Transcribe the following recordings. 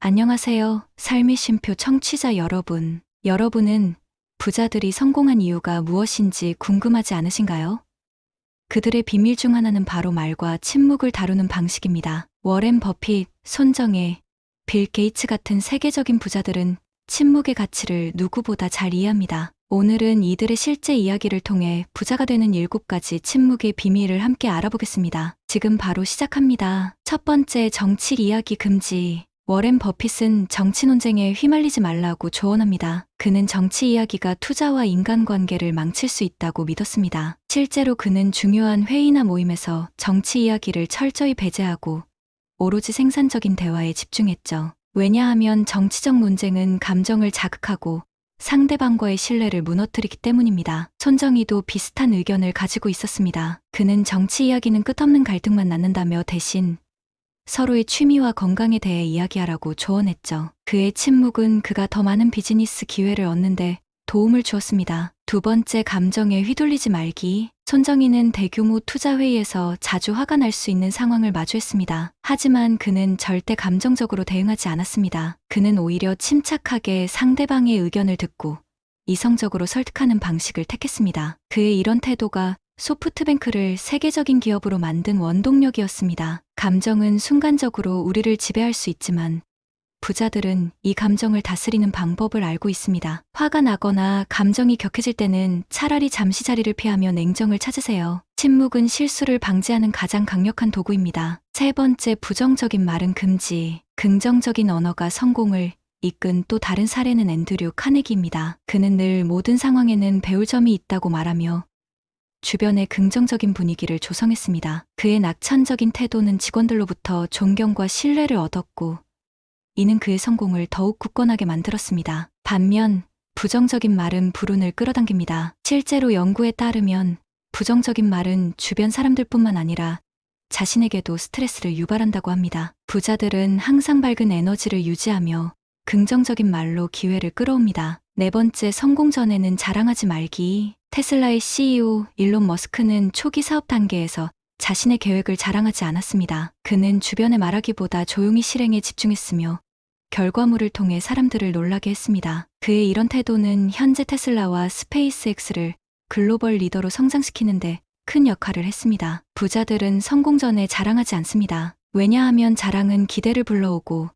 안녕하세요. 삶의 쉼표 청취자 여러분. 여러분은 부자들이 성공한 이유가 무엇인지 궁금하지 않으신가요? 그들의 비밀 중 하나는 바로 말과 침묵을 다루는 방식입니다. 워렌 버핏, 손정혜, 빌 게이츠 같은 세계적인 부자들은 침묵의 가치를 누구보다 잘 이해합니다. 오늘은 이들의 실제 이야기를 통해 부자가 되는 일곱 가지 침묵의 비밀을 함께 알아보겠습니다. 지금 바로 시작합니다. 첫 번째 정치 이야기 금지. 워렌 버핏은 정치 논쟁에 휘말리지 말라고 조언합니다. 그는 정치 이야기가 투자와 인간관계를 망칠 수 있다고 믿었습니다. 실제로 그는 중요한 회의나 모임에서 정치 이야기를 철저히 배제하고 오로지 생산적인 대화에 집중했죠. 왜냐하면 정치적 논쟁은 감정을 자극하고 상대방과의 신뢰를 무너뜨리기 때문입니다. 손정희도 비슷한 의견을 가지고 있었습니다. 그는 정치 이야기는 끝없는 갈등만 낳는다며 대신 서로의 취미와 건강에 대해 이야기하라고 조언했죠. 그의 침묵은 그가 더 많은 비즈니스 기회를 얻는데 도움을 주었습니다. 두 번째 감정에 휘둘리지 말기. 손정희는 대규모 투자 회의에서 자주 화가 날 수 있는 상황을 마주했습니다. 하지만 그는 절대 감정적으로 대응하지 않았습니다. 그는 오히려 침착하게 상대방의 의견을 듣고 이성적으로 설득하는 방식을 택했습니다. 그의 이런 태도가 소프트뱅크를 세계적인 기업으로 만든 원동력이었습니다. 감정은 순간적으로 우리를 지배할 수 있지만 부자들은 이 감정을 다스리는 방법을 알고 있습니다. 화가 나거나 감정이 격해질 때는 차라리 잠시 자리를 피하며 냉정을 찾으세요. 침묵은 실수를 방지하는 가장 강력한 도구입니다. 세 번째 부정적인 말은 금지. 긍정적인 언어가 성공을 이끈 또 다른 사례는 앤드류 카네기입니다. 그는 늘 모든 상황에는 배울 점이 있다고 말하며 주변의 긍정적인 분위기를 조성했습니다. 그의 낙천적인 태도는 직원들로부터 존경과 신뢰를 얻었고, 이는 그의 성공을 더욱 굳건하게 만들었습니다. 반면, 부정적인 말은 불운을 끌어당깁니다. 실제로 연구에 따르면, 부정적인 말은 주변 사람들뿐만 아니라 자신에게도 스트레스를 유발한다고 합니다. 부자들은 항상 밝은 에너지를 유지하며 긍정적인 말로 기회를 끌어옵니다. 네 번째 성공 전에는 자랑하지 말기. 테슬라의 CEO 일론 머스크는 초기 사업 단계에서 자신의 계획을 자랑하지 않았습니다. 그는 주변에 말하기보다 조용히 실행에 집중했으며 결과물을 통해 사람들을 놀라게 했습니다. 그의 이런 태도는 현재 테슬라와 스페이스X를 글로벌 리더로 성장시키는데 큰 역할을 했습니다. 부자들은 성공 전에 자랑하지 않습니다. 왜냐하면 자랑은 기대를 불러오고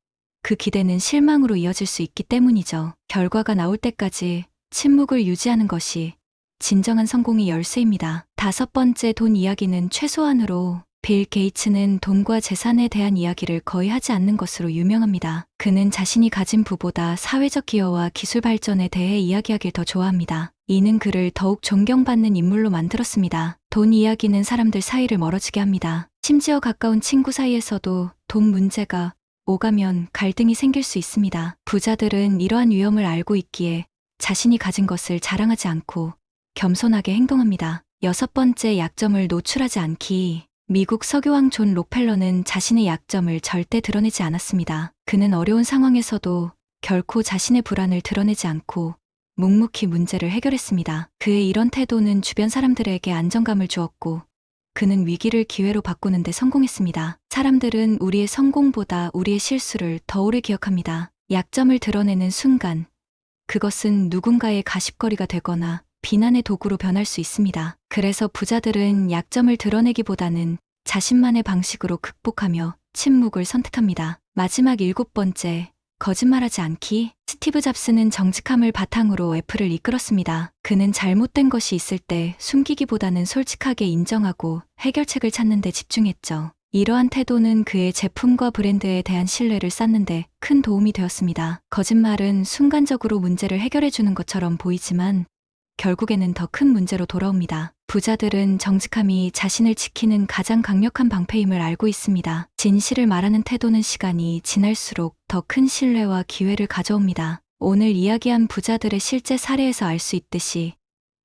그 기대는 실망으로 이어질 수 있기 때문이죠. 결과가 나올 때까지 침묵을 유지하는 것이 진정한 성공의 열쇠입니다. 다섯 번째 돈 이야기는 최소한으로 빌 게이츠는 돈과 재산에 대한 이야기를 거의 하지 않는 것으로 유명합니다. 그는 자신이 가진 부보다 사회적 기여와 기술 발전에 대해 이야기하길 더 좋아합니다. 이는 그를 더욱 존경받는 인물로 만들었습니다. 돈 이야기는 사람들 사이를 멀어지게 합니다. 심지어 가까운 친구 사이에서도 돈 문제가 오가면 갈등이 생길 수 있습니다. 부자들은 이러한 위험을 알고 있기에 자신이 가진 것을 자랑하지 않고 겸손하게 행동합니다. 여섯 번째 약점을 노출하지 않기. 미국 서교황 존 록펠러는 자신의 약점을 절대 드러내지 않았습니다. 그는 어려운 상황에서도 결코 자신의 불안을 드러내지 않고 묵묵히 문제를 해결했습니다. 그의 이런 태도는 주변 사람들에게 안정감을 주었고 그는 위기를 기회로 바꾸는 데 성공했습니다. 사람들은 우리의 성공보다 우리의 실수를 더 오래 기억합니다. 약점을 드러내는 순간 그것은 누군가의 가십거리가 되거나 비난의 도구로 변할 수 있습니다. 그래서 부자들은 약점을 드러내기보다는 자신만의 방식으로 극복하며 침묵을 선택합니다. 마지막 일곱 번째, 거짓말하지 않기. 스티브 잡스는 정직함을 바탕으로 애플을 이끌었습니다. 그는 잘못된 것이 있을 때 숨기기보다는 솔직하게 인정하고 해결책을 찾는 데 집중했죠. 이러한 태도는 그의 제품과 브랜드에 대한 신뢰를 쌓는데 큰 도움이 되었습니다. 거짓말은 순간적으로 문제를 해결해 주는 것처럼 보이지만 결국에는 더 큰 문제로 돌아옵니다. 부자들은 정직함이 자신을 지키는 가장 강력한 방패임을 알고 있습니다. 진실을 말하는 태도는 시간이 지날수록 더 큰 신뢰와 기회를 가져옵니다. 오늘 이야기한 부자들의 실제 사례에서 알 수 있듯이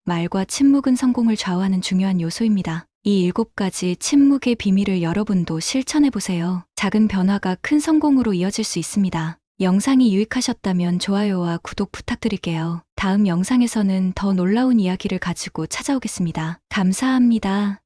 말과 침묵은 성공을 좌우하는 중요한 요소입니다. 이 일곱 가지 침묵의 비밀을 여러분도 실천해 보세요. 작은 변화가 큰 성공으로 이어질 수 있습니다. 영상이 유익하셨다면 좋아요와 구독 부탁드릴게요. 다음 영상에서는 더 놀라운 이야기를 가지고 찾아오겠습니다. 감사합니다.